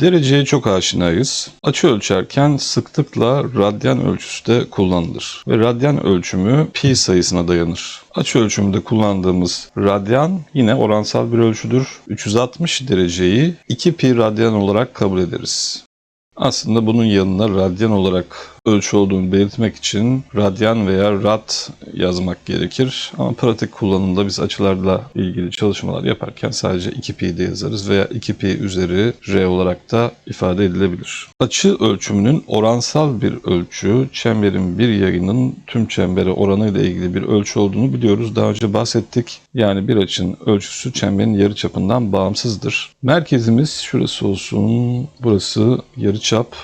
Dereceye çok aşinayız. Açı ölçerken sıklıkla radyan ölçüsü de kullanılır. Ve radyan ölçümü pi sayısına dayanır. Açı ölçümünde kullandığımız radyan yine oransal bir ölçüdür. 360 dereceyi 2 pi radyan olarak kabul ederiz. Aslında bunun yanına radyan olarak ölçü olduğunu belirtmek için radyan veya rad yazmak gerekir. Ama pratik kullanımda biz açılarla ilgili çalışmalar yaparken sadece 2pi de yazarız veya 2pi üzeri r olarak da ifade edilebilir. Açı ölçümünün oransal bir ölçü, çemberin bir yayının tüm çembere oranı ile ilgili bir ölçü olduğunu biliyoruz. Daha önce bahsettik. Yani bir açının ölçüsü çemberin yarıçapından bağımsızdır. Merkezimiz şurası olsun, burası yarıçap.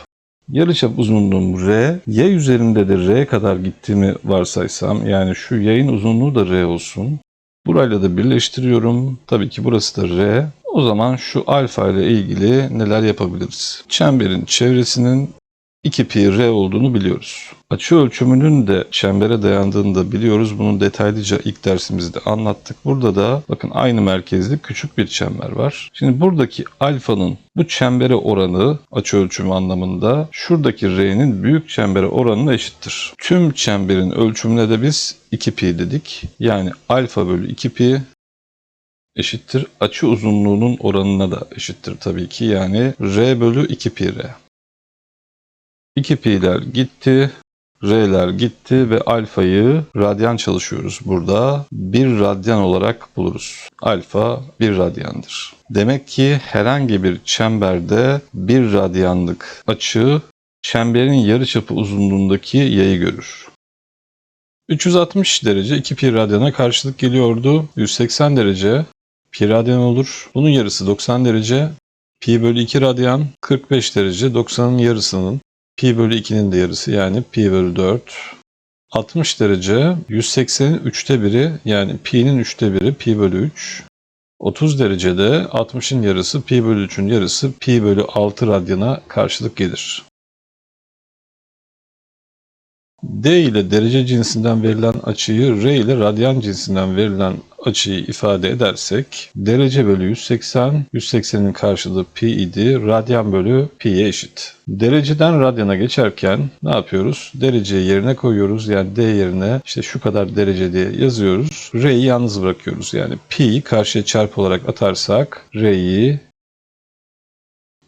Yarıçap uzunluğum R, yay üzerinde de R kadar gittiğimi varsaysam yani şu yayın uzunluğu da R olsun. Burayla da birleştiriyorum. Tabii ki burası da R. O zaman şu alfa ile ilgili neler yapabiliriz? Çemberin çevresinin 2 pi r olduğunu biliyoruz. Açı ölçümünün de çembere dayandığını da biliyoruz. Bunu detaylıca ilk dersimizde anlattık. Burada da bakın aynı merkezli küçük bir çember var. Şimdi buradaki alfanın bu çembere oranı açı ölçümü anlamında şuradaki r'nin büyük çembere oranına eşittir. Tüm çemberin ölçümüne de biz 2 pi dedik. Yani alfa bölü 2 pi eşittir. Açı uzunluğunun oranına da eşittir tabii ki. Yani r bölü 2 pi r. 2 pi'ler gitti, r'ler gitti ve alfayı radyan çalışıyoruz burada. 1 radyan olarak buluruz. Alfa 1 radyandır. Demek ki herhangi bir çemberde 1 radyanlık açı çemberin yarıçapı uzunluğundaki yayı görür. 360 derece 2 pi radyana karşılık geliyordu. 180 derece pi radyan olur. Bunun yarısı 90 derece. Pi bölü 2 radyan 45 derece 90'ın yarısının pi bölü 2'nin de yarısı yani pi bölü 4. 60 derece 180'in 3'te biri yani pi'nin 3'te biri pi bölü 3. 30 derecede 60'ın yarısı pi bölü 3'ün yarısı pi bölü 6 radyana karşılık gelir. D ile derece cinsinden verilen açıyı R ile radyan cinsinden verilen açıyı ifade edersek derece bölü 180, 180'in karşılığı pi idi, radyan bölü pi'ye eşit. Dereceden radyana geçerken ne yapıyoruz? Dereceyi yerine koyuyoruz. Yani D yerine işte şu kadar derece diye yazıyoruz. R'yi yalnız bırakıyoruz. Yani pi'yi karşıya çarpı olarak atarsak R'yi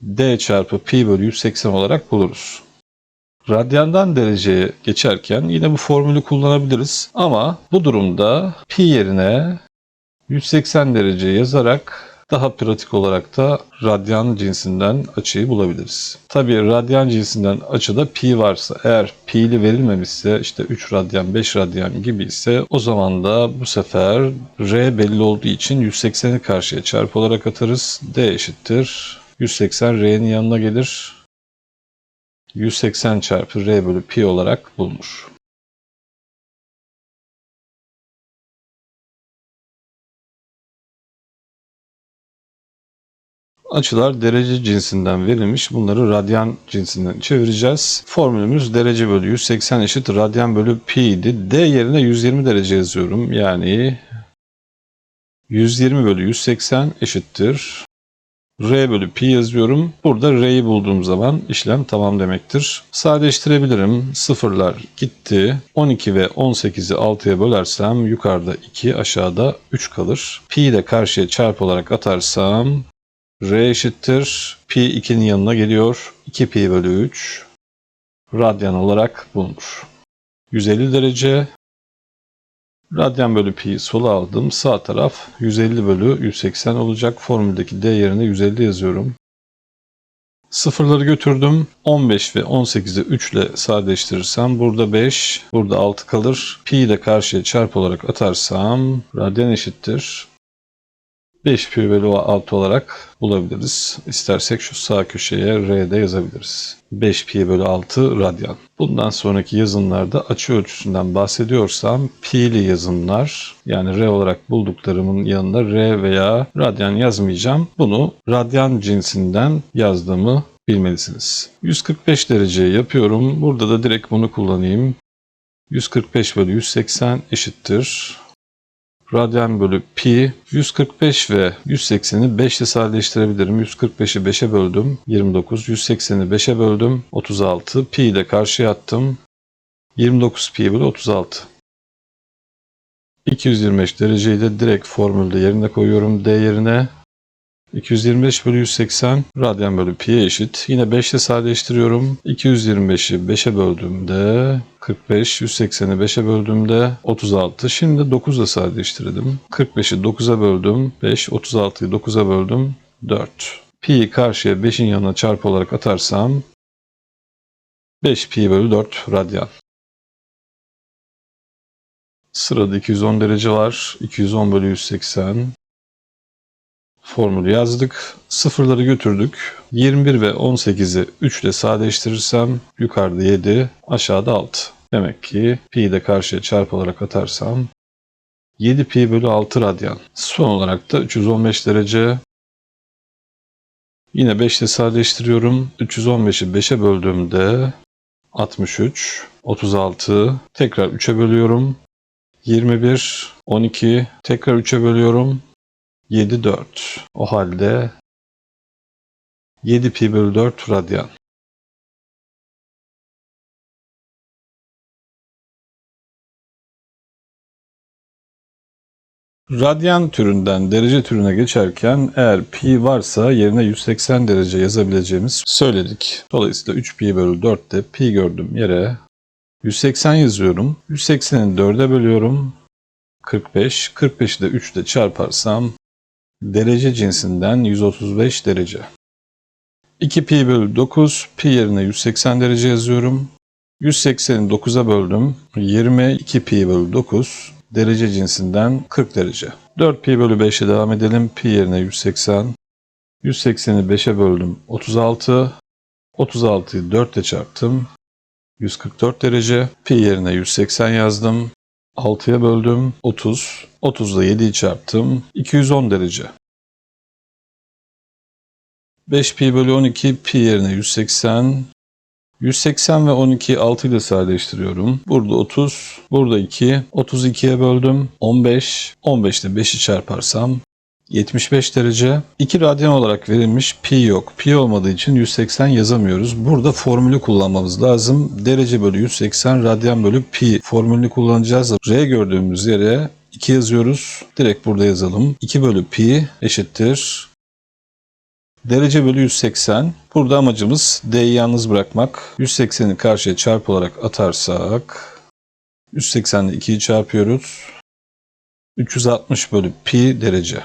D çarpı pi bölü 180 olarak buluruz. Radyandan dereceye geçerken yine bu formülü kullanabiliriz. Ama bu durumda pi yerine 180 derece yazarak daha pratik olarak da radyan cinsinden açıyı bulabiliriz. Tabii radyan cinsinden açıda pi varsa eğer pi'li verilmemişse işte 3 radyan 5 radyan gibi ise o zaman da bu sefer r belli olduğu için 180'i karşıya çarpı olarak atarız. d eşittir. 180 r'nin yanına gelir. 180 çarpı r bölü pi olarak bulunur. Açılar derece cinsinden verilmiş. Bunları radyan cinsinden çevireceğiz. Formülümüz derece bölü 180 eşit radyan bölü pi idi. D yerine 120 derece yazıyorum. Yani 120 bölü 180 eşittir. R bölü pi yazıyorum. Burada R'yi bulduğum zaman işlem tamam demektir. Sadeleştirebilirim. Sıfırlar gitti. 12 ve 18'i 6'ya bölersem yukarıda 2 aşağıda 3 kalır. Pi'yi de karşıya çarpı olarak atarsam R eşittir. Pi 2'nin yanına geliyor. 2 pi bölü 3 radyan olarak bulunur. 150 derece Radyan bölü pi sola aldım. Sağ taraf 150 bölü 180 olacak. Formüldeki d yerine 150 yazıyorum. Sıfırları götürdüm. 15 ve 18'i 3 ile sadeleştirirsem burada 5, burada 6 kalır. Pi'yi de karşıya çarpı olarak atarsam radyan eşittir. 5 pi bölü 6 olarak bulabiliriz. İstersek şu sağ köşeye R'de yazabiliriz. 5 pi bölü 6 radyan. Bundan sonraki yazımlarda açı ölçüsünden bahsediyorsam pi'li yazımlar yani R olarak bulduklarımın yanında R veya radyan yazmayacağım. Bunu radyan cinsinden yazdığımı bilmelisiniz. 145 derece yapıyorum. Burada da direkt bunu kullanayım. 145 bölü 180 eşittir. Radyan bölü pi 145 ve 180'i 5 ile sadeleştirebilirim. 145'i 5'e böldüm 29. 180'i 5'e böldüm 36. Pi de karşıya attım. 29 pi bölü 36. 225 dereceyi de direkt formülde yerine koyuyorum. D yerine 225 bölü 180 radyan bölü pi'ye eşit. Yine 5 ile sadeleştiriyorum. 225'i 5'e böldüğümde 45, 180'i 5'e böldüğümde 36. Şimdi 9 ile sadeleştirdim. 45'i 9'a böldüm. 5, 36'yı 9'a böldüm. 4. Pi'yi karşıya 5'in yanına çarpı olarak atarsam 5 pi bölü 4 radyan. Sırada 210 derece var. 210 bölü 180. Formülü yazdık. Sıfırları götürdük. 21 ve 18'i 3 ile sadeleştirirsem yukarıda 7, aşağıda 6. Demek ki pi'yi de karşıya çarpı olarak atarsam 7 pi bölü 6 radyan. Son olarak da 315 derece. Yine 5 ile sadeleştiriyorum. 315'i 5'e böldüğümde 63, 36. Tekrar 3'e bölüyorum. 21, 12. Tekrar 3'e bölüyorum. 7, 4. O halde 7 pi bölü 4 radyan. Radyan türünden derece türüne geçerken eğer pi varsa yerine 180 derece yazabileceğimiz söyledik. Dolayısıyla 3 pi bölü 4'te pi gördüğüm yere 180 yazıyorum. 180'i 4'e bölüyorum. 45. 45'i de 3 ile çarparsam derece cinsinden 135 derece. 2 pi bölü 9. Pi yerine 180 derece yazıyorum. 180'i 9'a böldüm. 22 pi bölü 9 derece cinsinden 40 derece. 4 pi bölü 5'e devam edelim. Pi yerine 180. 180'i 5'e böldüm. 36. 36'yı 4 ile çarptım. 144 derece. Pi yerine 180 yazdım. 6'ya böldüm 30. 30'da 7'yi çarptım. 210 derece. 5 pi bölü 12 pi yerine 180. 180 ve 12'yi 6 ile sadeleştiriyorum. Burada 30, burada 2. 32'ye böldüm. 15. 15 ile 5'i çarparsam 75 derece. 2 radyan olarak verilmiş pi yok. Pi olmadığı için 180 yazamıyoruz. Burada formülü kullanmamız lazım. Derece bölü 180 radyan bölü pi formülünü kullanacağız. R gördüğümüz yere 2 yazıyoruz. Direkt burada yazalım. 2 bölü pi eşittir. Derece bölü 180. Burada amacımız D'yi yalnız bırakmak. 180'i karşıya çarpı olarak atarsak 180 ile 2'yi çarpıyoruz. 360 bölü pi derece.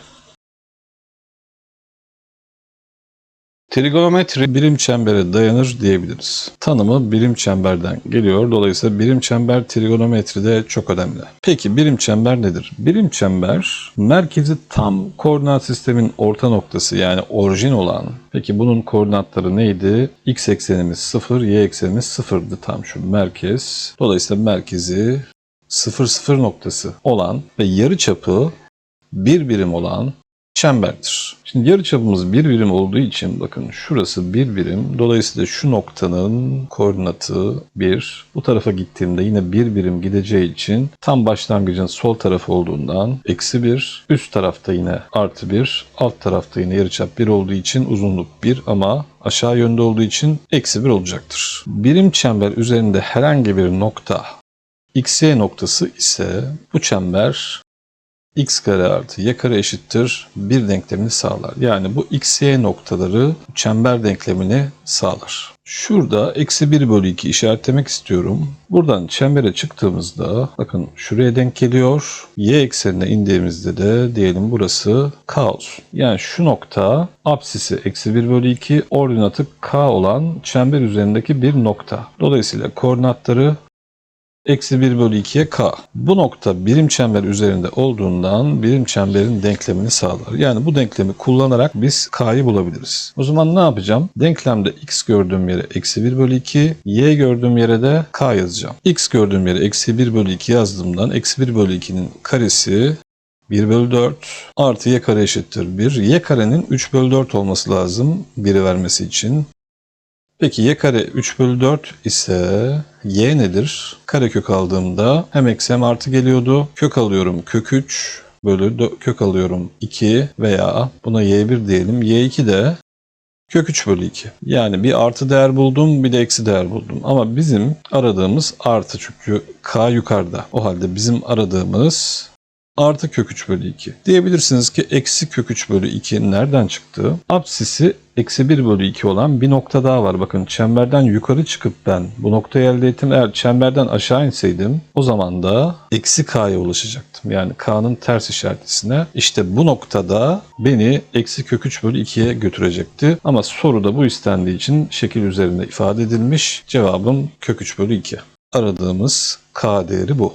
Trigonometri birim çembere dayanır diyebiliriz. Tanımı birim çemberden geliyor. Dolayısıyla birim çember trigonometride çok önemli. Peki birim çember nedir? Birim çember merkezi tam koordinat sistemin orta noktası yani orijin olan. Peki bunun koordinatları neydi? X eksenimiz 0, Y eksenimiz 0'dı tam şu merkez. Dolayısıyla merkezi 0 0 noktası olan ve yarı çapı bir birim olan çemberdir. Şimdi yarıçapımız bir birim olduğu için bakın şurası bir birim. Dolayısıyla şu noktanın koordinatı 1. Bu tarafa gittiğimde yine bir birim gideceği için tam başlangıcın sol tarafı olduğundan eksi 1. Üst tarafta yine artı 1. Alt tarafta yine yarıçap 1 olduğu için uzunluk 1 ama aşağı yönde olduğu için eksi 1 olacaktır. Birim çember üzerinde herhangi bir nokta xy noktası ise bu çember x kare artı y kare eşittir bir denklemini sağlar. Yani bu x, y noktaları çember denklemini sağlar. Şurada eksi 1 bölü 2 işaretlemek istiyorum. Buradan çembere çıktığımızda bakın şuraya denk geliyor. Y eksenine indiğimizde de diyelim burası k olsun. Yani şu nokta apsisi eksi 1 bölü 2 ordinatı k olan çember üzerindeki bir nokta. Dolayısıyla koordinatları Eksi 1 bölü 2'ye k. Bu nokta birim çember üzerinde olduğundan birim çemberin denklemini sağlar. Yani bu denklemi kullanarak biz k'yı bulabiliriz. O zaman ne yapacağım? Denklemde x gördüğüm yere eksi 1 bölü 2, y gördüğüm yere de k yazacağım. x gördüğüm yere eksi 1 bölü 2 yazdığımdan eksi 1 bölü 2'nin karesi 1 bölü 4 artı y kare eşittir 1. y karenin 3 bölü 4 olması lazım 1'i vermesi için. Peki y kare 3 bölü 4 ise y nedir? Karekök aldığımda hem eksi hem artı geliyordu. Kök alıyorum kök 3 bölü kök alıyorum 2 veya buna y1 diyelim. y2 de kök 3 bölü 2. Yani bir artı değer buldum bir de eksi değer buldum. Ama bizim aradığımız artı çünkü k yukarıda. O halde bizim aradığımız artı kök 3 bölü 2. Diyebilirsiniz ki eksi kök 3 bölü 2 nereden çıktı? Apsisi eksi 1 bölü 2 olan bir nokta daha var. Bakın çemberden yukarı çıkıp ben bu noktayı elde ettim. Eğer çemberden aşağı inseydim o zaman da eksi k'ya ulaşacaktım. Yani k'nın ters işaretlisine. İşte bu noktada beni eksi kök 3 bölü 2'ye götürecekti. Ama soruda bu istendiği için şekil üzerinde ifade edilmiş. Cevabım kök 3 bölü 2. Aradığımız k değeri bu.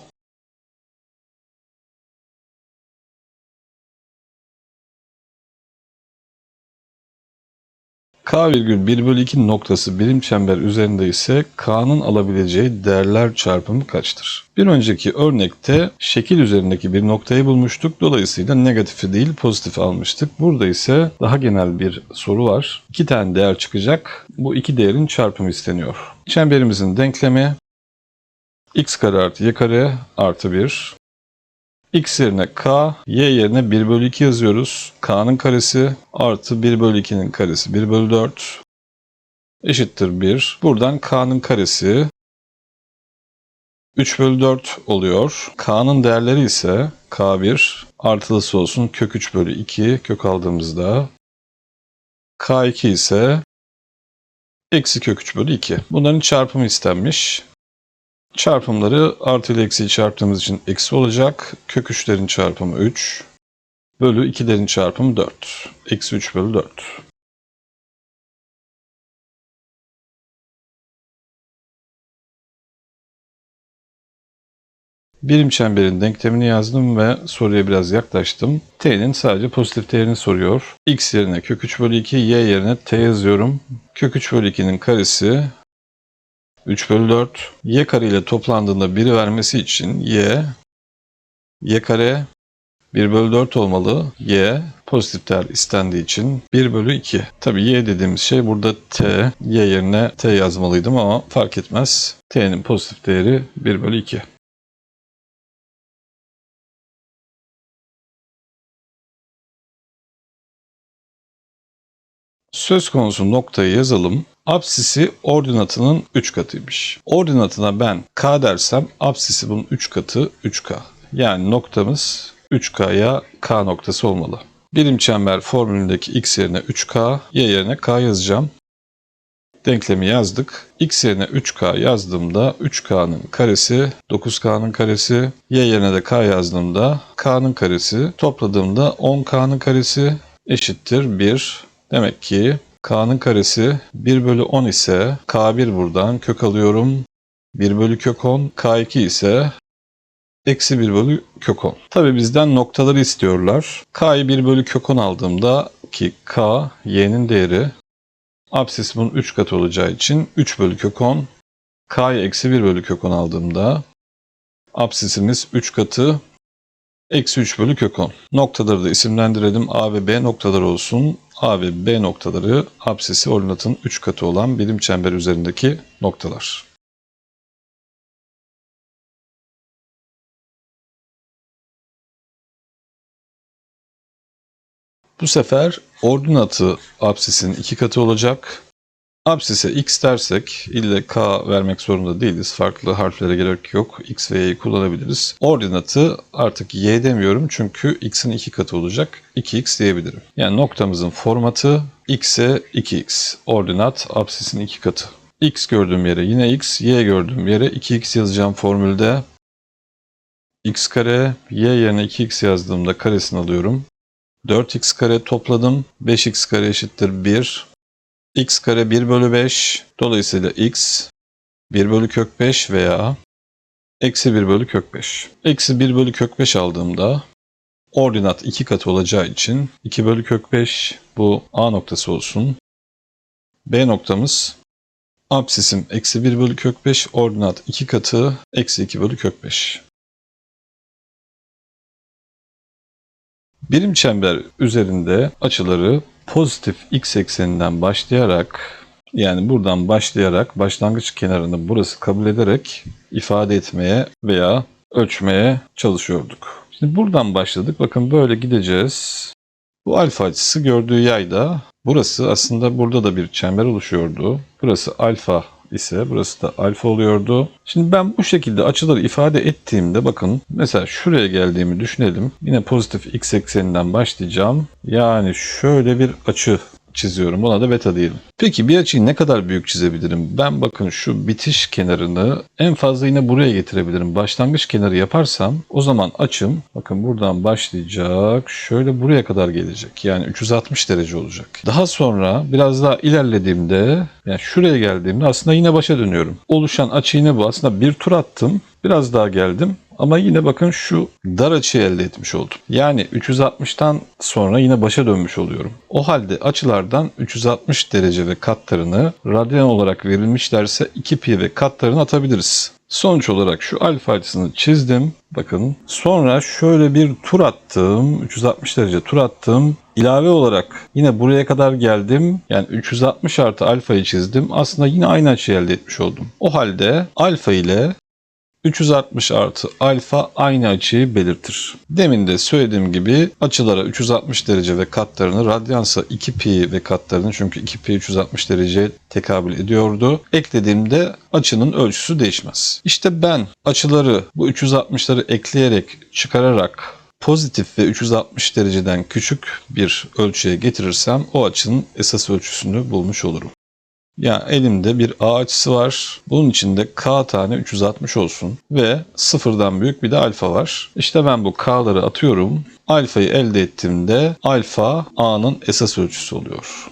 K virgül 1 bölü 2 noktası birim çember üzerinde ise K'nın alabileceği değerler çarpımı kaçtır? Bir önceki örnekte şekil üzerindeki bir noktayı bulmuştuk. Dolayısıyla negatifi değil pozitifi almıştık. Burada ise daha genel bir soru var. İki tane değer çıkacak. Bu iki değerin çarpımı isteniyor. Çemberimizin denklemi x kare artı y kare artı 1 x yerine k, y yerine 1 bölü 2 yazıyoruz. k'nın karesi artı 1 bölü 2'nin karesi 1 bölü 4 eşittir 1. Buradan k'nın karesi 3 bölü 4 oluyor. K'nın değerleri ise K1 artılısı olsun kök 3 bölü 2 kök aldığımızda K2 ise eksi kök 3 bölü 2. Bunların çarpımı istenmiş. Çarpımları artı ile eksiyi çarptığımız için eksi olacak. Kök 3'lerin çarpımı 3 bölü 2'lerin çarpımı 4. Eksi 3 bölü 4. Birim çemberin denklemini yazdım ve soruya biraz yaklaştım. T'nin sadece pozitif değerini soruyor. X yerine kök 3 bölü 2, Y yerine T yazıyorum. Kök 3 bölü 2'nin karesi 3 bölü 4. Y kare ile toplandığında 1'i vermesi için Y, Y kare 1 bölü 4 olmalı. Y pozitif değer istendiği için 1 bölü 2. Tabi Y dediğimiz şey burada T. Y yerine T yazmalıydım ama fark etmez. T'nin pozitif değeri 1 bölü 2. Söz konusu noktayı yazalım. Apsisi ordinatının 3 katıymış. Ordinatına ben k dersem apsisi bunun 3 katı 3k. Yani noktamız 3k'ya k noktası olmalı. Birim çember formülündeki x yerine 3k, y yerine k yazacağım. Denklemi yazdık. x yerine 3k yazdığımda 3k'nın karesi 9k'nın karesi, y yerine de k yazdığımda k'nın karesi topladığımda 10k'nın karesi eşittir 1. Demek ki k'nın karesi 1 bölü 10 ise k1 buradan kök alıyorum. 1 bölü kök 10. k2 ise eksi 1 bölü kök 10. Tabi bizden noktaları istiyorlar. k'yı 1 bölü kök 10 aldığımda ki k y'nin değeri apsis bunun 3 katı olacağı için 3 bölü kök 10. k'yı eksi 1 bölü kök 10 aldığımda apsisimiz 3 katı Eksi 3 bölü kök 10. Noktaları da isimlendirelim. A ve B noktaları olsun. A ve B noktaları apsisi ordinatın 3 katı olan birim çember üzerindeki noktalar. Bu sefer ordinatı apsisin 2 katı olacak. Apsise x dersek ille k vermek zorunda değiliz. Farklı harflere gerek yok. x ve y'yi kullanabiliriz. Ordinatı artık y demiyorum çünkü x'in iki katı olacak. 2x diyebilirim. Yani noktamızın formatı x'e 2x. Ordinat apsisin iki katı. x gördüğüm yere yine x, y gördüğüm yere 2x yazacağım formülde. x kare, y yerine 2x yazdığımda karesini alıyorum. 4x kare topladım. 5x kare eşittir 1 x kare 1 bölü 5 dolayısıyla x 1 bölü kök 5 veya eksi 1 bölü kök 5. Eksi 1 bölü kök 5 aldığımda ordinat 2 katı olacağı için 2 bölü kök 5 bu A noktası olsun. B noktamız absisim eksi 1 bölü kök 5 ordinat 2 katı eksi 2 bölü kök 5. Birim çember üzerinde açıları pozitif x ekseninden başlayarak yani buradan başlayarak başlangıç kenarını burası kabul ederek ifade etmeye veya ölçmeye çalışıyorduk. Şimdi buradan başladık. Bakın böyle gideceğiz. Bu alfa açısı gördüğü yayda burası aslında burada da bir çember oluşuyordu. Burası alfa ise burası da alfa oluyordu. Şimdi ben bu şekilde açıları ifade ettiğimde bakın mesela şuraya geldiğimi düşünelim. Yine pozitif x ekseninden başlayacağım. Yani şöyle bir açı çiziyorum. Buna da beta diyelim. Peki bir açıyı ne kadar büyük çizebilirim? Ben bakın şu bitiş kenarını en fazla yine buraya getirebilirim. Başlangıç kenarı yaparsam o zaman açım bakın buradan başlayacak. Şöyle buraya kadar gelecek. Yani 360 derece olacak. Daha sonra biraz daha ilerlediğimde yani şuraya geldiğimde aslında yine başa dönüyorum. Oluşan açı yine bu. Aslında bir tur attım. Biraz daha geldim. Ama yine bakın şu dar açıyı elde etmiş oldum. Yani 360'tan sonra yine başa dönmüş oluyorum. O halde açılardan 360 derece ve katlarını radyan olarak verilmişlerse 2 pi ve katlarını atabiliriz. Sonuç olarak şu alfa açısını çizdim. Bakın sonra şöyle bir tur attım. 360 derece tur attım. İlave olarak yine buraya kadar geldim. Yani 360 artı alfayı çizdim. Aslında yine aynı açıyı elde etmiş oldum. O halde alfa ile 360 artı alfa aynı açıyı belirtir. Demin de söylediğim gibi açılara 360 derece ve katlarını radyansa 2 pi ve katlarını çünkü 2 pi 360 dereceye tekabül ediyordu. Eklediğimde açının ölçüsü değişmez. İşte ben açıları bu 360'ları ekleyerek çıkararak pozitif ve 360 dereceden küçük bir ölçüye getirirsem o açının esas ölçüsünü bulmuş olurum. Yani elimde bir A açısı var. Bunun içinde K tane 360 olsun ve sıfırdan büyük bir de alfa var. İşte ben bu K'ları atıyorum. Alfayı elde ettiğimde alfa A'nın esas ölçüsü oluyor.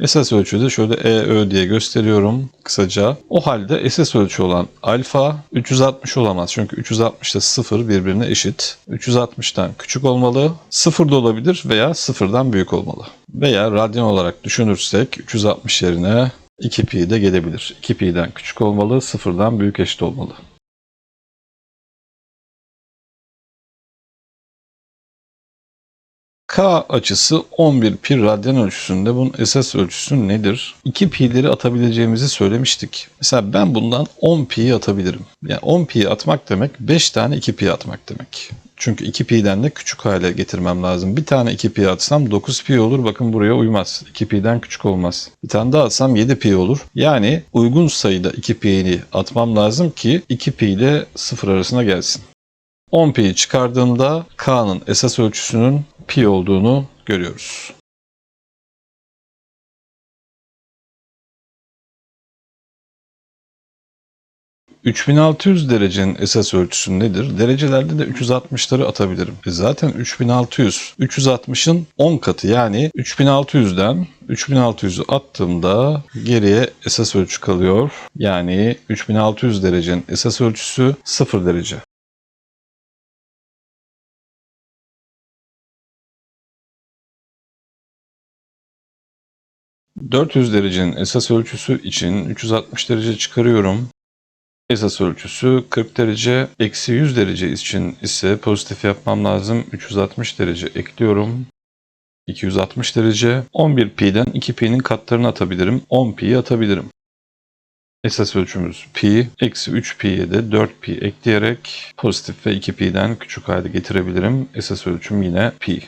Esas ölçüyü de şöyle EÖ diye gösteriyorum kısaca. O halde esas ölçü olan alfa 360 olamaz. Çünkü 360 ile 0 birbirine eşit. 360'tan küçük olmalı. 0 da olabilir veya 0'dan büyük olmalı. Veya radyan olarak düşünürsek 360 yerine 2 pi de gelebilir. 2 pi'den küçük olmalı, 0'dan büyük eşit olmalı. K açısı 11 pi radyan ölçüsünde. Bunun esas ölçüsü nedir? 2 pi'leri atabileceğimizi söylemiştik. Mesela ben bundan 10 pi'yi atabilirim. Yani 10 pi'yi atmak demek 5 tane 2 pi atmak demek. Çünkü 2 pi'den de küçük hale getirmem lazım. Bir tane 2 pi atsam 9 pi olur. Bakın buraya uymaz. 2 pi'den küçük olmaz. Bir tane daha atsam 7 pi olur. Yani uygun sayıda 2 pi'yi atmam lazım ki 2 pi ile 0 arasına gelsin. 10 pi'yi çıkardığımda K'nın esas ölçüsünün pi olduğunu görüyoruz. ...3600 derecenin esas ölçüsü nedir? Derecelerde de 360'ları atabilirim. E zaten 3600, 360'ın 10 katı yani 3600'den 3600'ü attığımda geriye esas ölçü kalıyor. Yani 3600 derecenin esas ölçüsü 0 derece. 400 derecenin esas ölçüsü için 360 derece çıkarıyorum. Esas ölçüsü 40 derece. Eksi 100 derece için ise pozitif yapmam lazım. 360 derece ekliyorum. 260 derece. 11 pi'den 2 pi'nin katlarını atabilirim. 10 pi'yi atabilirim. Esas ölçümüz pi. Eksi 3 pi'ye de 4 pi ekleyerek pozitif ve 2 pi'den küçük hale getirebilirim. Esas ölçüm yine pi.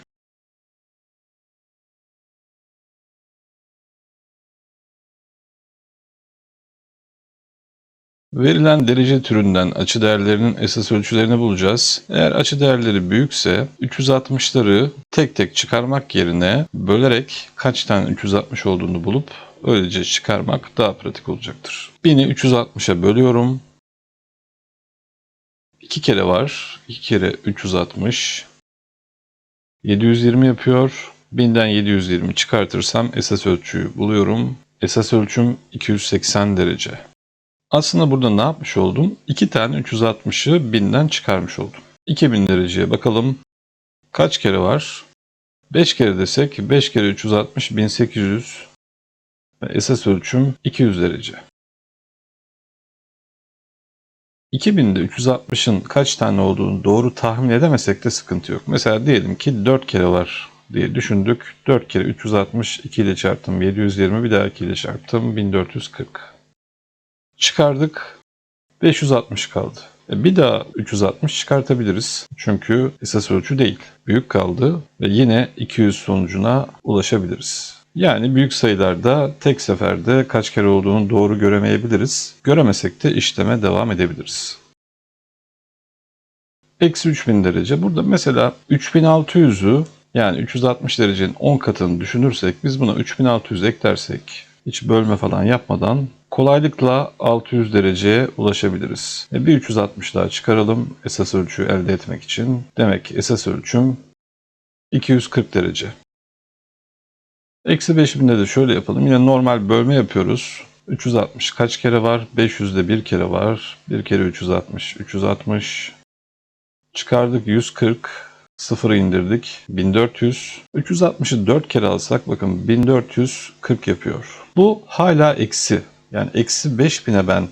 Verilen derece türünden açı değerlerinin esas ölçülerini bulacağız. Eğer açı değerleri büyükse 360'ları tek tek çıkarmak yerine bölerek kaç tane 360 olduğunu bulup öylece çıkarmak daha pratik olacaktır. 1000'i 360'a bölüyorum. 2 kere var. 2 kere 360. 720 yapıyor. 1000'den 720 çıkartırsam esas ölçüyü buluyorum. Esas ölçüm 280 derece. Aslında burada ne yapmış oldum? 2 tane 360'ı 1000'den çıkarmış oldum. 2000 dereceye bakalım. Kaç kere var? 5 kere desek 5 kere 360 1800 ve esas ölçüm 200 derece. 2000'de 360'ın kaç tane olduğunu doğru tahmin edemesek de sıkıntı yok. Mesela diyelim ki 4 kere var diye düşündük. 4 kere 360 2 ile çarptım 720 bir daha 2 ile çarptım 1440. Çıkardık. 560 kaldı. E, Bir daha 360 çıkartabiliriz. Çünkü esas ölçü değil. Büyük kaldı ve yine 200 sonucuna ulaşabiliriz. Yani büyük sayılarda tek seferde kaç kere olduğunu doğru göremeyebiliriz. Göremesek de işleme devam edebiliriz. Eksi 3000 derece. Burada mesela 3600'ü yani 360 derecenin 10 katını düşünürsek biz buna 3600 eklersek hiç bölme falan yapmadan kolaylıkla 600 dereceye ulaşabiliriz. E bir 360 daha çıkaralım esas ölçüyü elde etmek için. Demek esas ölçüm 240 derece. Eksi 5000'de de şöyle yapalım. Yine normal bölme yapıyoruz. 360 kaç kere var? 500'de bir kere var. Bir kere 360. 360. Çıkardık 140. Sıfırı indirdik. 1400. 360'ı 4 kere alsak bakın 1440 yapıyor. Bu hala eksi. Yani eksi 5000'e ben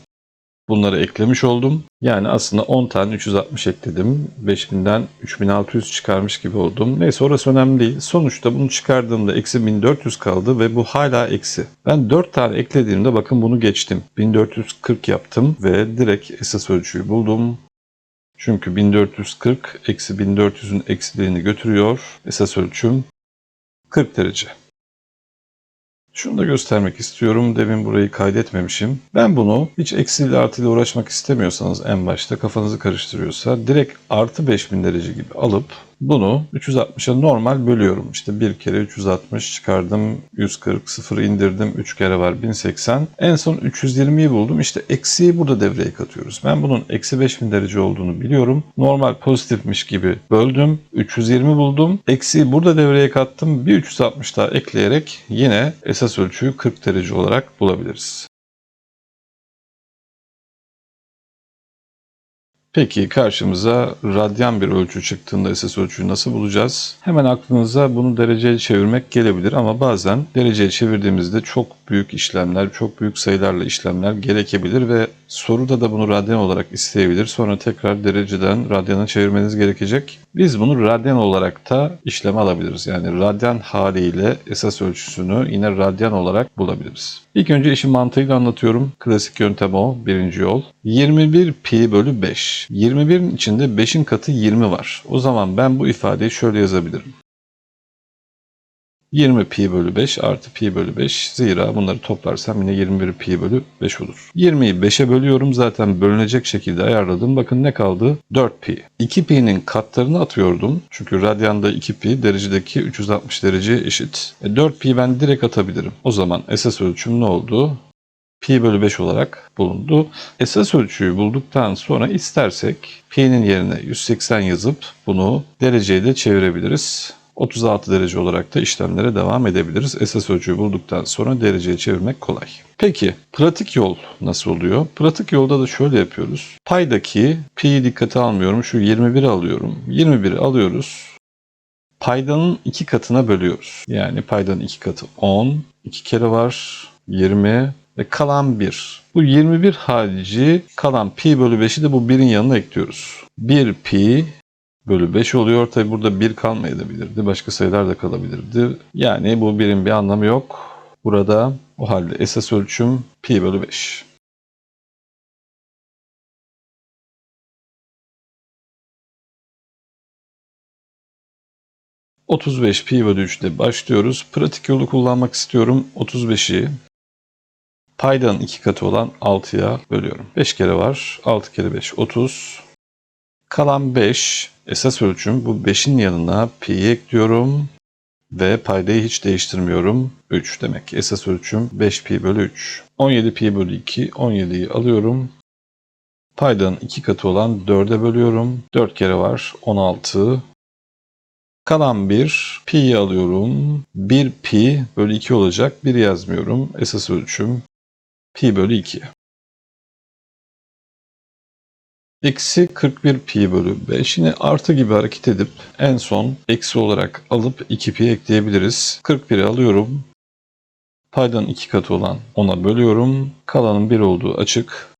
bunları eklemiş oldum. Yani aslında 10 tane 360 ekledim. 5000'den 3600 çıkarmış gibi oldum. Neyse orası önemli değil. Sonuçta bunu çıkardığımda eksi 1400 kaldı ve bu hala eksi. Ben 4 tane eklediğimde bakın bunu geçtim. 1440 yaptım ve direkt esas ölçüyü buldum. Çünkü 1440 eksi 1400'ün eksiliğini götürüyor. Esas ölçüm 40 derece. Şunu da göstermek istiyorum. Demin burayı kaydetmemişim. Ben bunu hiç eksiyle artıyla uğraşmak istemiyorsanız en başta kafanızı karıştırıyorsa direkt artı 5000 derece gibi alıp bunu 360'a normal bölüyorum. İşte bir kere 360 çıkardım 140 sıfır indirdim 3 kere var 1080. En son 320'yi buldum. İşte eksiği burada devreye katıyoruz. Ben bunun eksi 5000 derece olduğunu biliyorum. Normal pozitifmiş gibi böldüm. 320 buldum. Eksiği burada devreye kattım. Bir 360 daha ekleyerek yine esas ölçüyü 40 derece olarak bulabiliriz. Peki karşımıza radyan bir ölçü çıktığında esas ölçüyü nasıl bulacağız? Hemen aklınıza bunu dereceye çevirmek gelebilir ama bazen dereceye çevirdiğimizde çok büyük işlemler, çok büyük sayılarla işlemler gerekebilir ve soruda da bunu radyan olarak isteyebilir. Sonra tekrar dereceden radyana çevirmeniz gerekecek. Biz bunu radyan olarak da işleme alabiliriz. Yani radyan haliyle esas ölçüsünü yine radyan olarak bulabiliriz. İlk önce işin mantığıyla anlatıyorum. Klasik yöntem o. Birinci yol. 21 pi bölü 5. 21'in içinde 5'in katı 20 var. O zaman ben bu ifadeyi şöyle yazabilirim. 20 pi bölü 5 artı pi bölü 5. Zira bunları toplarsam yine 21 pi bölü 5 olur. 20'yi 5'e bölüyorum. Zaten bölünecek şekilde ayarladım. Bakın ne kaldı? 4 pi. 2 pi'nin katlarını atıyordum. Çünkü radyanda 2 pi derecedeki 360 dereceye eşit. E 4 pi ben direkt atabilirim. O zaman esas ölçüm ne oldu? pi bölü 5 olarak bulundu. Esas ölçüyü bulduktan sonra istersek pi'nin yerine 180 yazıp bunu dereceye de çevirebiliriz. 36 derece olarak da işlemlere devam edebiliriz. Esas ölçüyü bulduktan sonra dereceye çevirmek kolay. Peki pratik yol nasıl oluyor? Pratik yolda da şöyle yapıyoruz. Paydaki pi'yi dikkate almıyorum. Şu 21'i alıyorum. 21'i alıyoruz. Paydanın iki katına bölüyoruz. Yani paydanın iki katı 10. 2 kere var 20 ve kalan 1. Bu 21 harici kalan pi bölü 5'i de bu 1'in yanına ekliyoruz. 1 pi bölü 5 oluyor. Tabi burada 1 kalmayabilirdi. Başka sayılar da kalabilirdi. Yani bu birin bir anlamı yok. Burada o halde esas ölçüm pi bölü 5. ...35 pi bölü 3 ile başlıyoruz. Pratik yolu kullanmak istiyorum. 35'i paydanın iki katı olan 6'ya bölüyorum. 5 kere var. 6 kere 5 30. Kalan 5 esas ölçüm bu 5'in yanına pi'yi ekliyorum ve paydayı hiç değiştirmiyorum. 3 demek esas ölçüm 5 pi bölü 3. 17 pi bölü 2 17'yi alıyorum. Paydanın iki katı olan 4'e bölüyorum. 4 kere var 16. Kalan 1 pi'yi alıyorum. 1 pi bölü 2 olacak. 1 yazmıyorum. Esas ölçüm pi bölü 2. Eksi 41 pi bölü 5 yine artı gibi hareket edip en son eksi olarak alıp 2 pi ekleyebiliriz. 41'i alıyorum. Paydanın iki katı olan 10'a bölüyorum. Kalanın 1 olduğu açık.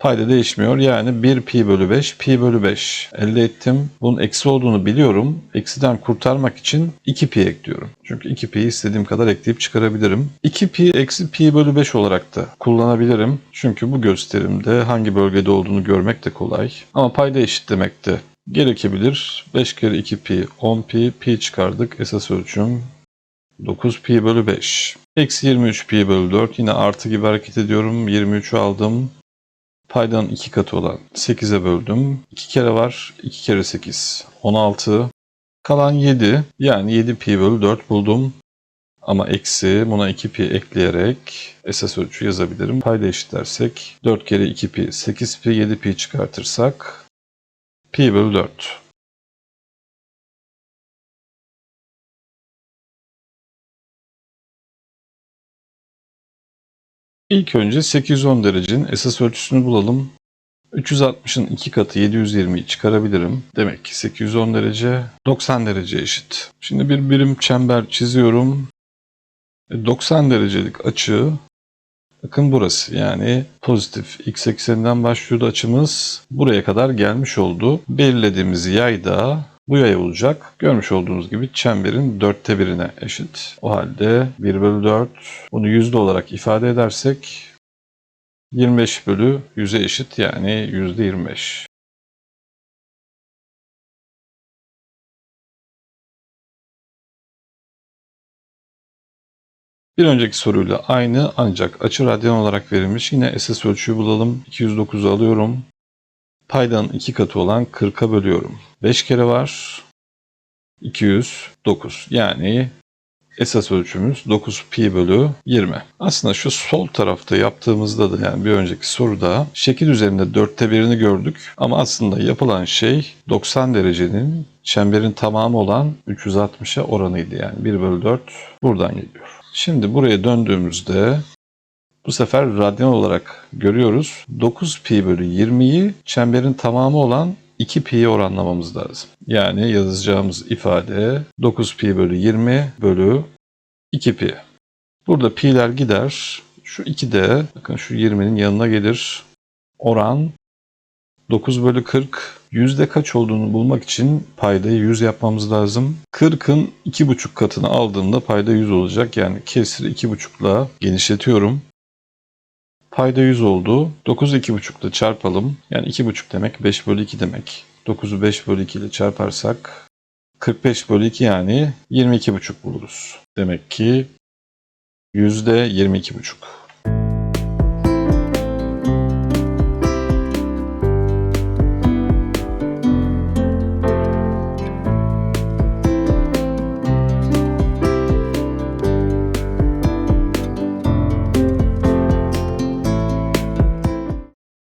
Payda değişmiyor. Yani 1 pi bölü 5 pi bölü 5 elde ettim. Bunun eksi olduğunu biliyorum. Eksiden kurtarmak için 2 pi ekliyorum. Çünkü 2 pi'yi istediğim kadar ekleyip çıkarabilirim. 2 pi eksi pi bölü 5 olarak da kullanabilirim. Çünkü bu gösterimde hangi bölgede olduğunu görmek de kolay. Ama payda eşitlemek de gerekebilir. 5 kere 2 pi 10 pi pi çıkardık. Esas ölçüm 9 pi bölü 5. Eksi 23 pi bölü 4 yine artı gibi hareket ediyorum. 23'ü aldım. Paydanın 2 katı olan 8'e böldüm. 2 kere var. 2 kere 8. 16. Kalan 7. Yani 7 pi bölü 4 buldum. Ama eksi buna 2 pi ekleyerek esas ölçü yazabilirim. Payda eşitlersek 4 kere 2 pi 8 pi 7 pi çıkartırsak pi bölü 4. İlk önce 810 derecenin esas ölçüsünü bulalım. 360'ın 2 katı 720'yi çıkarabilirim. Demek ki 810 derece 90 derece eşit. Şimdi bir birim çember çiziyorum. E, 90 derecelik açı bakın burası yani pozitif x ekseninden başlıyordu açımız. Buraya kadar gelmiş oldu. Belirlediğimiz yay da bu yay olacak. Görmüş olduğunuz gibi çemberin dörtte birine eşit. O halde 1 bölü 4 bunu yüzde olarak ifade edersek 25 bölü 100'e eşit yani yüzde 25. Bir önceki soruyla aynı ancak açı radyan olarak verilmiş. Yine esas ölçüyü bulalım. 209'u alıyorum. Paydanın iki katı olan 40'a bölüyorum. 5 kere var. 209. Yani esas ölçümüz 9 pi bölü 20. Aslında şu sol tarafta yaptığımızda da yani bir önceki soruda şekil üzerinde dörtte birini gördük. Ama aslında yapılan şey 90 derecenin çemberin tamamı olan 360'a oranıydı. Yani 1 bölü 4 buradan geliyor. Şimdi buraya döndüğümüzde bu sefer radyan olarak görüyoruz. 9 pi bölü 20'yi çemberin tamamı olan 2 pi'ye oranlamamız lazım. Yani yazacağımız ifade 9 pi bölü 20 bölü 2 pi. Burada pi'ler gider. Şu 2 de bakın şu 20'nin yanına gelir. Oran 9 bölü 40 yüzde kaç olduğunu bulmak için paydayı 100 yapmamız lazım. 40'ın 2,5 katını aldığımda payda 100 olacak. Yani kesri 2,5 ile genişletiyorum. Payda 100 oldu. 9'u 2,5 ile çarpalım. Yani 2,5 demek 5 bölü 2 demek. 9'u 5 bölü 2 ile çarparsak 45 bölü 2 yani 22,5 buluruz. Demek ki yüzde 22,5.